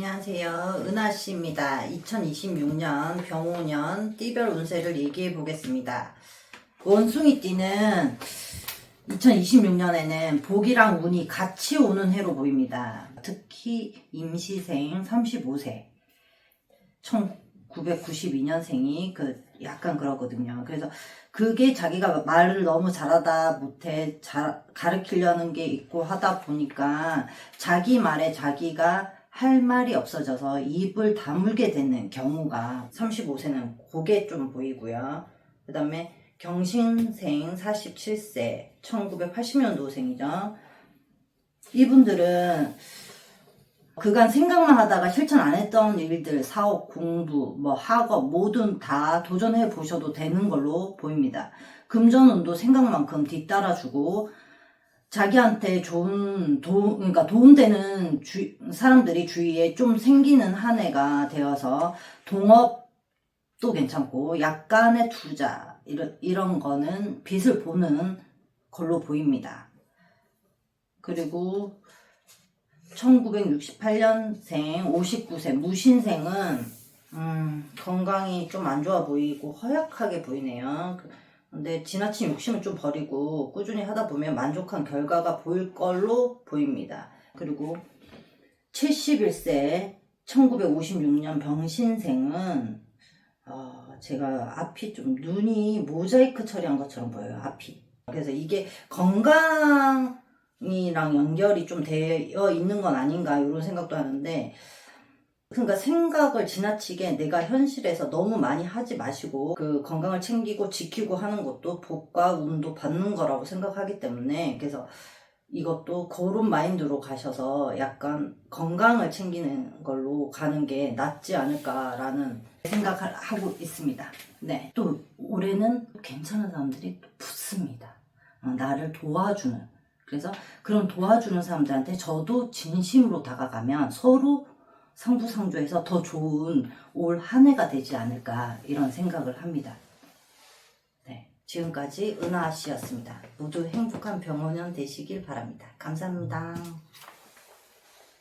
안녕하세요. 은하씨입니다. 2026년 병오년 띠별 운세를 얘기해 보겠습니다. 원숭이 띠는 2026년에는 복이랑 운이 같이 오는 해로 보입니다. 특히 임시생 35세. 1992년생이 그 약간 그러거든요. 그래서 그게 자기가 말을 너무 잘하다 못해 잘 가르치려는 게 있고 하다 보니까 자기 말에 자기가 할 말이 없어져서 입을 다물게 되는 경우가 35세는 그게 좀 보이고요. 그 다음에 경신생 47세 1980년도생이죠. 이분들은 그간 생각만 하다가 실천 안 했던 일들, 사업, 공부, 뭐 학업 모든 다 도전해 보셔도 되는 걸로 보입니다. 금전운도 생각만큼 뒤따라주고 자기한테 좋은 도 그러니까 도움되는 주, 사람들이 주위에 좀 생기는 한 해가 되어서 동업도 괜찮고 약간의 투자 이런 이런 거는 빚을 보는 걸로 보입니다. 그리고 1968년생 59세 무신생은 음, 건강이 좀 안 좋아 보이고 허약하게 보이네요. 그- 근데 지나친 욕심을 좀 버리고 꾸준히 하다 보면 만족한 결과가 보일 걸로 보입니다. 그리고 71세 1956년 병신생은 어, 제가 앞이 좀 눈이 모자이크 처리한 것처럼 보여요. 앞이. 그래서 이게 건강 이랑 연결이 좀 되어 있는 건 아닌가 이런 생각도 하는데 그러니까 생각을 지나치게 내가 현실에서 너무 많이 하지 마시고 그 건강을 챙기고 지키고 하는 것도 복과 운도 받는 거라고 생각하기 때문에 그래서 이것도 그런 마인드로 가셔서 약간 건강을 챙기는 걸로 가는 게 낫지 않을까라는 생각을 하고 있습니다. 네. 또 올해는 괜찮은 사람들이 또 붙습니다. 어, 나를 도와주는 그래서 그런 도와주는 사람들한테 저도 진심으로 다가가면 서로 상부상조해서 더 좋은 올 한 해가 되지 않을까 이런 생각을 합니다. 네, 지금까지 은하 씨였습니다. 모두 행복한 병원년 되시길 바랍니다. 감사합니다.